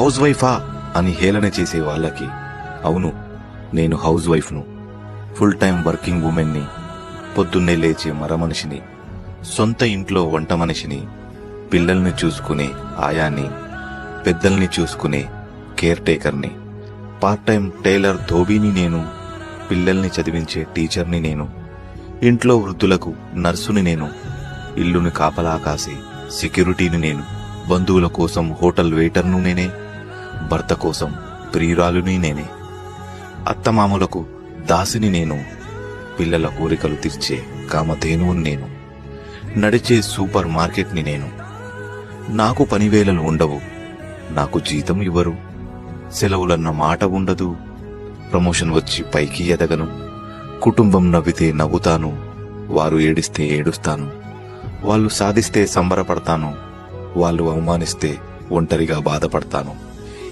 House వైఫా అని హేళన చేసే వాళ్ళకి అవును నేను హౌస్ వైఫ్ను ఫుల్ టైం వర్కింగ్ ఉమెన్ని పొద్దున్నే లేచే మరమనిషిని సొంత ఇంట్లో వంట మనిషిని పిల్లల్ని చూసుకునే ఆయాని పెద్దల్ని చూసుకునే కేర్ టేకర్ని పార్ట్ టైం టైలర్ ధోబీని నేను పిల్లల్ని చదివించే టీచర్ని నేను ఇంట్లో వృద్ధులకు నర్సుని నేను ఇల్లుని కాపలా కాసే సెక్యూరిటీని నేను బంధువుల కోసం హోటల్ వెయిటర్ను నేనే భర్త కోసం ప్రియురాలుని నేనే. అత్తమామలకు దాసిని నేను పిల్లల కోరికలు తీర్చే కామధేనువుని నేను. నడిచే సూపర్ మార్కెట్ని నేను. నాకు పనివేళలు ఉండవు నాకు జీతం ఇవ్వరు. సెలవులన్న మాట ఉండదు ప్రమోషన్ వచ్చి పైకి ఎదగను. కుటుంబం నవ్వితే నవ్వుతాను వారు ఏడిస్తే ఏడుస్తాను. వాళ్ళు సాధిస్తే సంబరపడతాను వాళ్ళు అవమానిస్తే ఒంటరిగా బాధపడతాను.